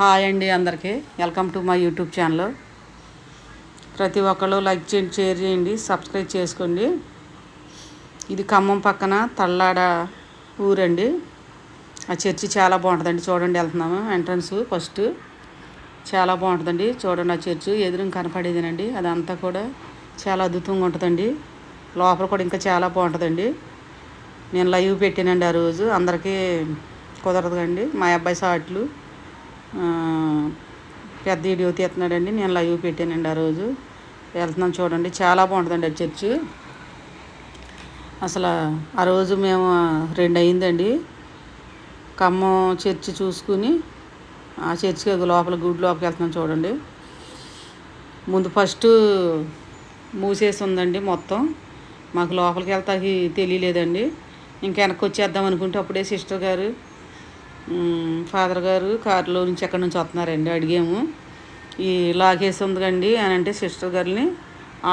Hi అండి అందరికీ. Welcome to my YouTube channel. ప్రతి ఒక్కళ్ళు లైక్ చేయండి షేర్ చేయండి సబ్స్క్రైబ్ చేసుకోండి. ఇది ఖమ్మం పక్కన తల్లాడ ఊరండి. ఆ చర్చి చాలా బాగుంటుందండి. చూడండి వెళ్తున్నాము. Entrance first. చాలా బాగుంటుందండి. చూడండి ఆ చర్చి. ఎదురు కనపడేదేనండి. అదంతా కూడా చాలా అద్భుతంగా ఉంటుందండి. లోపల కూడా ఇంకా చాలా బాగుంటుందండి. నేను లైవ్ పెట్టానండి ఆ రోజు. అందరికీ కుదరదు అండి. మా అబ్బాయి షాట్లు పెద్ద వీడియో తీస్తున్నాడండి. నేను లైవ్ పెట్టానండి ఆ రోజు. వెళ్తున్నాం చూడండి. చాలా బాగుంటుందండి ఆ చర్చి. అసలు ఆ రోజు మేము రెండు అయిందండి. ఖమ్మం చర్చి చూసుకుని ఆ చర్చికి లోపల గుడి లోపలికి వెళ్తున్నాం చూడండి. ముందు ఫస్ట్ మూసేసి ఉందండి మొత్తం. మాకు లోపలికి వెళ్తాకి తెలియలేదండి. ఇంకా వెనక్కి వచ్చేద్దాం అనుకుంటే అప్పుడే సిస్టర్ గారు ఫాదర్ గారు కారులో నుంచి ఎక్కడి నుంచి వస్తున్నారండి అడిగాము. ఈ లాగేసి ఉంది కండి అని అంటే సిస్టర్ గారిని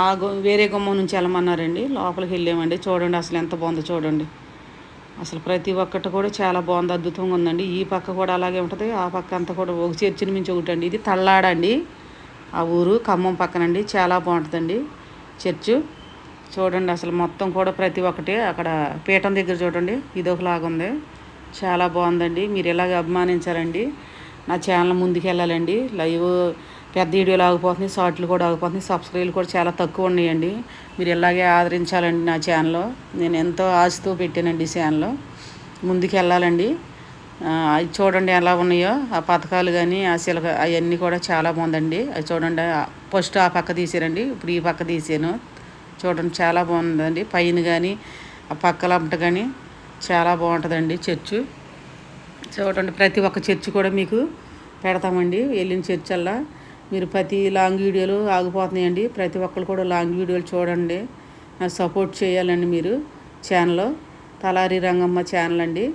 ఆ గు వేరే గుమ్మం నుంచి వెళ్ళమన్నారండి. లోపలికి వెళ్ళామండి. చూడండి అసలు ఎంత బాగుందో చూడండి. అసలు ప్రతి ఒక్కటి కూడా చాలా బాగుంది అద్భుతంగా ఉందండి. ఈ పక్క కూడా అలాగే ఉంటుంది ఆ పక్క అంతా కూడా ఒక చర్చిని మించి ఒకటి అండి ఇది తల్లాడండి. ఆ ఊరు ఖమ్మం పక్కనండి. చాలా బాగుంటుందండి చర్చు. చూడండి అసలు మొత్తం కూడా ప్రతి ఒక్కటి అక్కడ పీఠం దగ్గర చూడండి. ఇది ఒకలాగా ఉంది చాలా బాగుందండి. మీరు ఇలాగ అభిమానించారండి? నా ఛానల్ ముందుకెళ్ళాలండి. లైవ్ పెద్ద వీడియోలు ఆగిపోతున్నాయి షార్ట్లు కూడా ఆగిపోతున్నాయి సబ్స్క్రైబ్లు కూడా చాలా తక్కువ ఉన్నాయండి. మీరు ఇలాగే ఆదరించాలండి నా ఛానల్లో? నేను ఎంతో ఆశతో పెట్టానండి ఛానల్లో. ముందుకెళ్ళాలండి. అవి చూడండి ఎలా ఉన్నాయో ఆ పథకాలు కానీ ఆ శిలక అవన్నీ కూడా చాలా బాగుందండి. అవి చూడండి ఫస్ట్ ఆ పక్క తీసారండి. ఇప్పుడు ఈ పక్క తీసాను. చూడండి చాలా బాగుందండి. పైన కానీ ఆ పక్కలంట కానీ చాలా బాగుంటుందండి చర్చు. చూడండి ప్రతి ఒక్క చర్చి కూడా మీకు పెడతామండి. వెళ్ళిన చర్చల్లా మీరు ప్రతి లాంగ్ వీడియోలు ఆగిపోతున్నాయండి. ప్రతి ఒక్కరు కూడా లాంగ్ వీడియోలు చూడండి. నాకు సపోర్ట్ చేయాలండి మీరు ఛానల్లో. తలారి రంగమ్మ ఛానల్ అండి.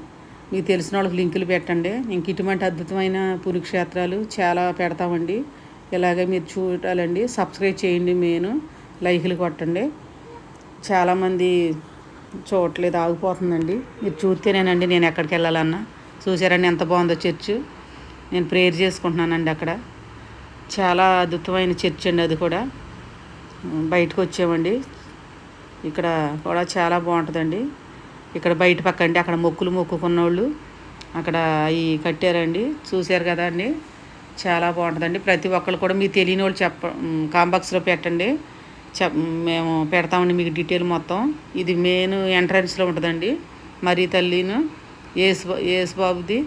మీకు తెలిసిన వాళ్ళకి లింకులు పెట్టండి. ఇంక ఇటువంటి అద్భుతమైన పురుక్షేత్రాలు చాలా పెడతామండి. ఇలాగే మీరు చూడాలండి. సబ్స్క్రైబ్ చేయండి నేను లైకులు కొట్టండి. చాలామంది చూడట్లేదు ఆగిపోతుందండి. మీరు చూస్తేనేనండి నేను ఎక్కడికి వెళ్ళాలన్నా. చూసారండి ఎంత బాగుందో చర్చ్. నేను ప్రేయర్ చేసుకుంటున్నానండి అక్కడ. చాలా అద్భుతమైన చర్చ్ అండి అది కూడా. బయటకు వచ్చామండి. ఇక్కడ కూడా చాలా బాగుంటుందండి. ఇక్కడ బయట పక్క అండి అక్కడ మొక్కులు మొక్కుకున్న వాళ్ళు అక్కడ అవి కట్టారండి. చూశారు కదా అండి. చాలా బాగుంటుందండి. ప్రతి ఒక్కరు కూడా మీకు తెలియని వాళ్ళు చెప్ప కాంబాక్స్లో పెట్టండి. మేము పెడతామండి మీకు డీటెయిల్ మొత్తం. ఇది మెయిన్ ఎంట్రన్స్లో ఉంటుందండి. మరీ తల్లిను ఏసు ఏసుబాబుది